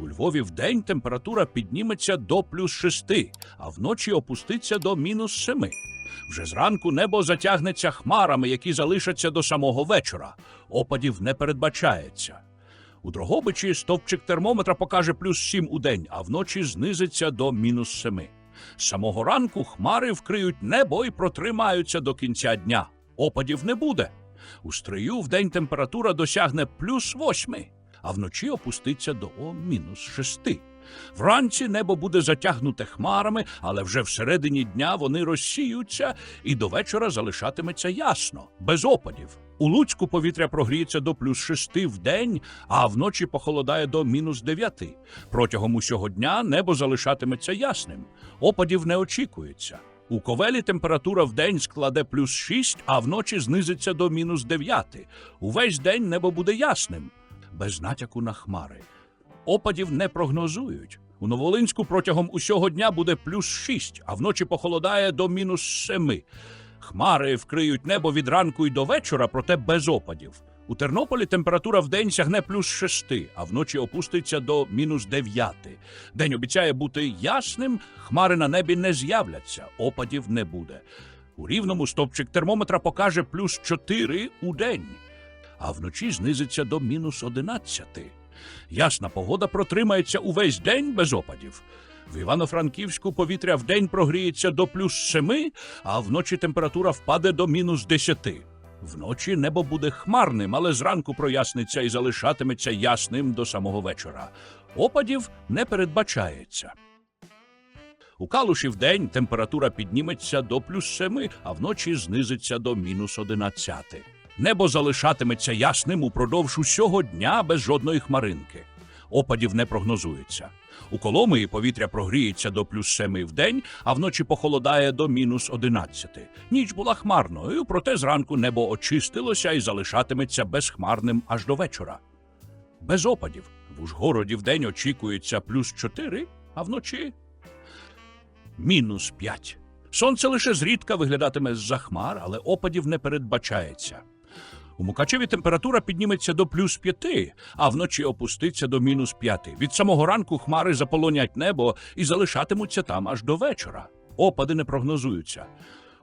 У Львові вдень температура підніметься до плюс 6, а вночі опуститься до мінус 7. Вже зранку небо затягнеться хмарами, які залишаться до самого вечора. Опадів не передбачається. У Дрогобичі стовпчик термометра покаже плюс 7 у день, а вночі знизиться до мінус 7. З самого ранку хмари вкриють небо і протримаються до кінця дня. Опадів не буде. У стрию вдень температура досягне плюс 8, а вночі опуститься до мінус 6. Вранці небо буде затягнуте хмарами, але вже всередині дня вони розсіються і до вечора залишатиметься ясно, без опадів. У Луцьку повітря прогріється до плюс 6 в день, а вночі похолодає до мінус 9. Протягом усього дня небо залишатиметься ясним. Опадів не очікується. У Ковелі температура в день складе плюс 6, а вночі знизиться до мінус 9. Увесь день небо буде ясним, без натяку на хмари. Опадів не прогнозують. У Новолинську протягом усього дня буде плюс 6, а вночі похолодає до мінус 7. Хмари вкриють небо від ранку й до вечора, проте без опадів. У Тернополі температура в день сягне плюс 6, а вночі опуститься до мінус 9. День обіцяє бути ясним, хмари на небі не з'являться, опадів не буде. У рівному стовпчик термометра покаже плюс 4 у день, а вночі знизиться до мінус 11. Ясна погода протримається увесь день без опадів. В Івано-Франківську повітря вдень прогріється до плюс 7, а вночі температура впаде до мінус 10. Вночі небо буде хмарним, але зранку проясниться і залишатиметься ясним до самого вечора. Опадів не передбачається. У Калуші вдень температура підніметься до плюс 7, а вночі знизиться до мінус 11. Небо залишатиметься ясним упродовж усього дня без жодної хмаринки. Опадів не прогнозується. У Коломиї повітря прогріється до плюс 7 в день, а вночі похолодає до мінус 11. Ніч була хмарною, проте зранку небо очистилося і залишатиметься безхмарним аж до вечора. Без опадів. В Ужгороді вдень очікується плюс 4, а вночі мінус 5. Сонце лише зрідка виглядатиме з-за хмар, але опадів не передбачається. У Мукачеві температура підніметься до плюс 5, а вночі опуститься до мінус 5. Від самого ранку хмари заполонять небо і залишатимуться там аж до вечора. Опади не прогнозуються.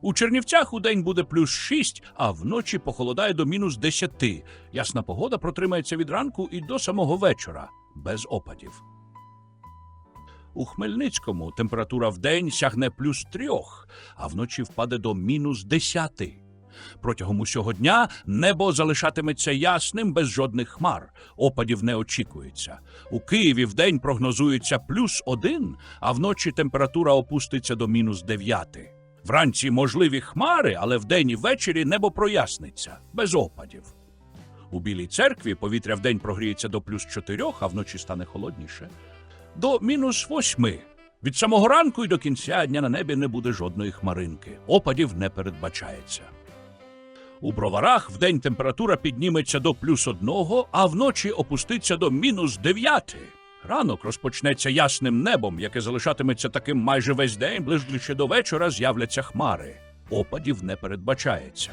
У Чернівцях у день буде плюс 6, а вночі похолодає до мінус 10. Ясна погода протримається від ранку і до самого вечора, без опадів. У Хмельницькому температура в день сягне плюс 3, а вночі впаде до мінус 10. Протягом усього дня небо залишатиметься ясним без жодних хмар. Опадів не очікується. У Києві вдень прогнозується плюс один, а вночі температура опуститься до мінус 9. Вранці можливі хмари, але вдень і ввечері небо проясниться без опадів. У Білій церкві повітря вдень прогріється до плюс 4, а вночі стане холодніше. До мінус 8. Від самого ранку і до кінця дня на небі не буде жодної хмаринки. Опадів не передбачається. У броварах вдень температура підніметься до плюс одного, а вночі опуститься до мінус дев'яти. Ранок розпочнеться ясним небом, яке залишатиметься таким майже весь день, ближче до вечора з'являться хмари. Опадів не передбачається.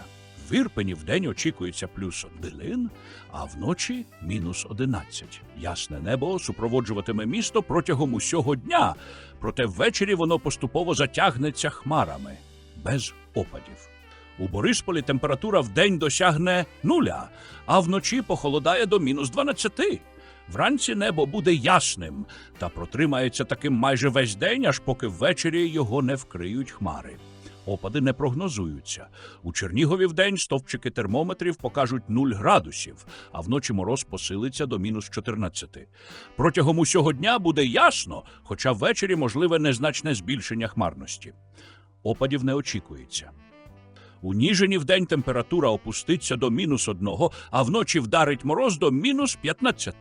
В Ірпені вдень очікується плюс один, а вночі мінус одинадцять. Ясне небо супроводжуватиме місто протягом усього дня, проте ввечері воно поступово затягнеться хмарами без опадів. У Борисполі температура вдень досягне нуля, а вночі похолодає до мінус 12. Вранці небо буде ясним та протримається таким майже весь день, аж поки ввечері його не вкриють хмари. Опади не прогнозуються. У Чернігові вдень стовпчики термометрів покажуть 0 градусів, а вночі мороз посилиться до мінус 14. Протягом усього дня буде ясно, хоча ввечері можливе незначне збільшення хмарності. Опадів не очікується. У Ніжині вдень температура опуститься до мінус одного, а вночі вдарить мороз до мінус 15.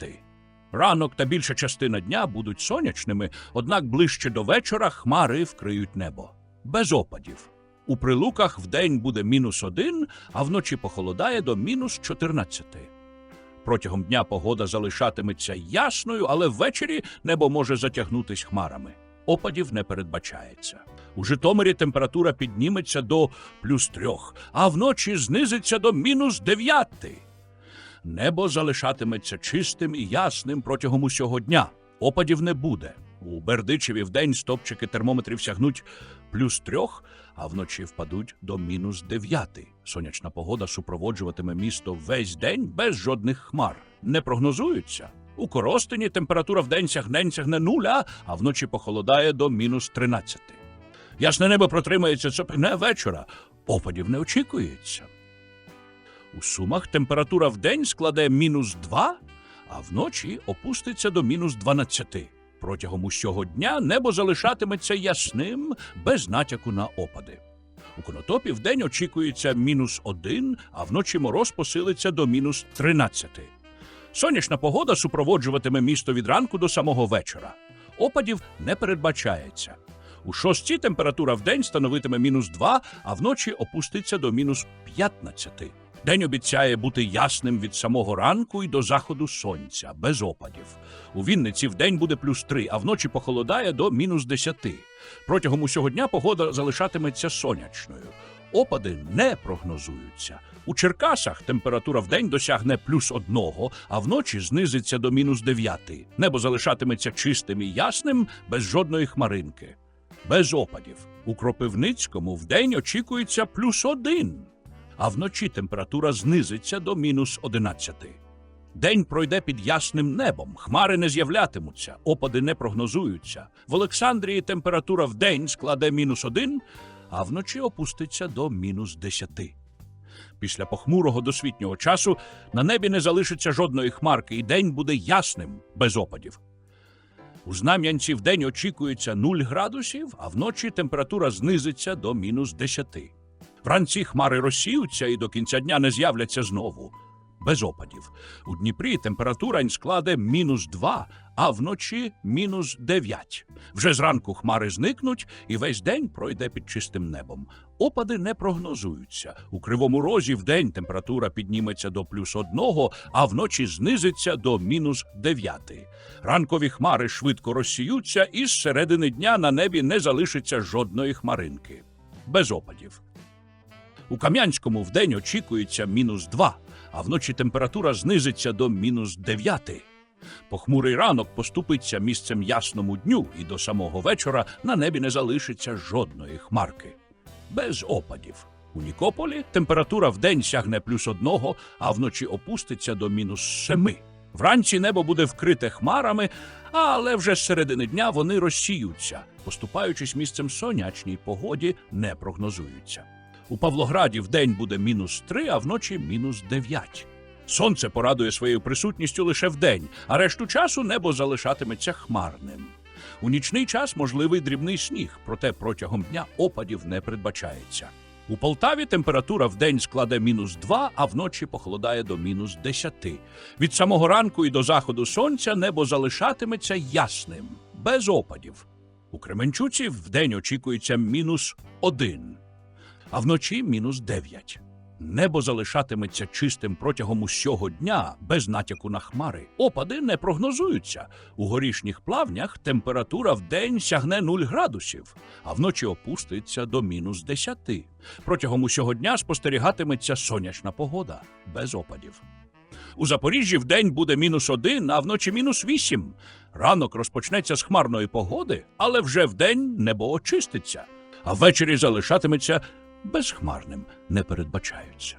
Ранок та більша частина дня будуть сонячними, однак ближче до вечора хмари вкриють небо. Без опадів. У прилуках вдень буде мінус один, а вночі похолодає до мінус 14. Протягом дня погода залишатиметься ясною, але ввечері небо може затягнутись хмарами. Опадів не передбачається. У Житомирі температура підніметься до плюс трьох, а вночі знизиться до мінус дев'яти. Небо залишатиметься чистим і ясним протягом усього дня. Опадів не буде. У Бердичеві вдень стопчики термометрів сягнуть плюс трьох, а вночі впадуть до мінус дев'яти. Сонячна погода супроводжуватиме місто весь день без жодних хмар. Не прогнозуються. У Коростені температура вдень сягнень сягне нуля, а вночі похолодає до мінус тринадцяти. Ясне небо протримається цопне вечора. Опадів не очікується. У Сумах температура вдень складе мінус 2, а вночі опуститься до мінус 12. Протягом усього дня небо залишатиметься ясним, без натяку на опади. У Конотопі вдень очікується мінус 1, а вночі мороз посилиться до мінус 13. Сонячна погода супроводжуватиме місто від ранку до самого вечора. Опадів не передбачається. У шостці температура вдень становитиме мінус 2, а вночі опуститься до мінус 15. День обіцяє бути ясним від самого ранку і до заходу сонця, без опадів. У Вінниці вдень буде плюс 3, а вночі похолодає до мінус 10. Протягом усього дня погода залишатиметься сонячною. Опади не прогнозуються. У Черкасах температура вдень досягне плюс одного, а вночі знизиться до мінус 9. Небо залишатиметься чистим і ясним, без жодної хмаринки. Без опадів. У Кропивницькому вдень очікується плюс один, а вночі температура знизиться до мінус 11. День пройде під ясним небом, хмари не з'являтимуться, опади не прогнозуються. В Олександрії температура в день складе мінус 1, а вночі опуститься до мінус 10. Після похмурого досвітнього часу на небі не залишиться жодної хмарки, і день буде ясним, без опадів. У Знам'янці вдень очікується 0 градусів, а вночі температура знизиться до мінус 10. Вранці хмари розсіються і до кінця дня не з'являться знову. Без опадів. У Дніпрі температура складе мінус 2, а вночі мінус 9. Вже зранку хмари зникнуть і весь день пройде під чистим небом. Опади не прогнозуються. У Кривому Розі вдень температура підніметься до плюс 1, а вночі знизиться до мінус 9. Ранкові хмари швидко розсіються, і з середини дня на небі не залишиться жодної хмаринки. Без опадів. У Кам'янському вдень очікується мінус 2, а вночі температура знизиться до мінус 9. Похмурий ранок поступиться місцем ясному дню, і до самого вечора на небі не залишиться жодної хмарки. Без опадів. У Нікополі температура вдень сягне плюс одного, а вночі опуститься до мінус семи. Вранці небо буде вкрите хмарами, але вже з середини дня вони розсіються, поступаючись місцем сонячній погоді, не прогнозуються. У Павлограді вдень буде мінус 3, а вночі мінус 9. Сонце порадує своєю присутністю лише вдень, а решту часу небо залишатиметься хмарним. У нічний час можливий дрібний сніг, проте протягом дня опадів не передбачається. У Полтаві температура вдень складе мінус 2, а вночі похолодає до мінус 10. Від самого ранку і до заходу сонця небо залишатиметься ясним, без опадів. У Кременчуці вдень очікується мінус 1 а вночі мінус 9. Небо залишатиметься чистим протягом усього дня, без натяку на хмари. Опади не прогнозуються. У горішніх плавнях температура в день сягне 0 градусів, а вночі опуститься до мінус 10. Протягом усього дня спостерігатиметься сонячна погода, без опадів. У Запоріжжі вдень буде мінус 1, а вночі мінус 8. Ранок розпочнеться з хмарної погоди, але вже вдень небо очиститься, а ввечері залишатиметься безхмарним не передбачаються.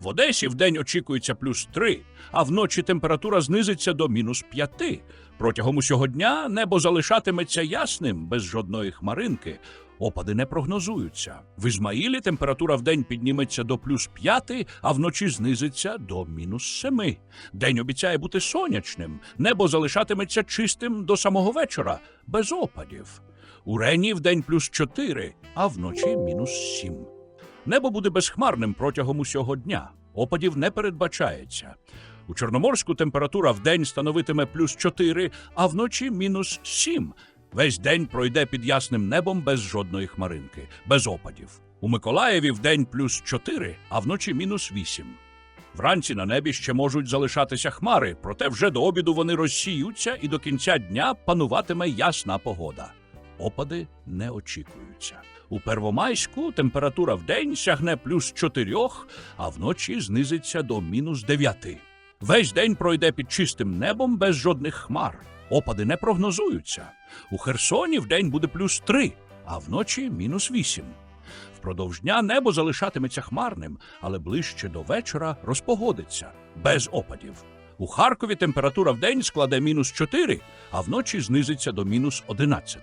В Одесі вдень очікується плюс 3, а вночі температура знизиться до мінус 5. Протягом усього дня небо залишатиметься ясним, без жодної хмаринки. Опади не прогнозуються. В Ізмаїлі температура вдень підніметься до плюс 5, а вночі знизиться до мінус 7. День обіцяє бути сонячним. Небо залишатиметься чистим до самого вечора, без опадів. У Рені вдень плюс 4, а вночі мінус 7. Небо буде безхмарним протягом усього дня. Опадів не передбачається. У Чорноморську температура вдень становитиме плюс 4, а вночі мінус 7. Весь день пройде під ясним небом без жодної хмаринки, без опадів. У Миколаєві вдень плюс 4, а вночі мінус 8. Вранці на небі ще можуть залишатися хмари, проте вже до обіду вони розсіються і до кінця дня пануватиме ясна погода. Опади не очікуються. У Первомайську температура вдень сягне плюс 4, а вночі знизиться до мінус 9. Весь день пройде під чистим небом без жодних хмар. Опади не прогнозуються. У Херсоні вдень буде плюс 3, а вночі мінус 8. Впродовж дня небо залишатиметься хмарним, але ближче до вечора розпогодиться без опадів. У Харкові температура вдень складе мінус 4, а вночі знизиться до мінус 11.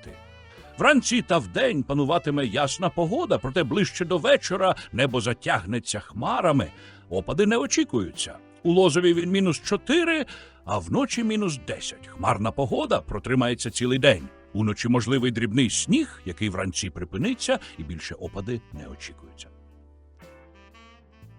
Вранці та вдень пануватиме ясна погода, проте ближче до вечора небо затягнеться хмарами. Опади не очікуються. У Лозові він мінус 4, а вночі мінус 10. Хмарна погода протримається цілий день. Уночі можливий дрібний сніг, який вранці припиниться, і більше опади не очікуються.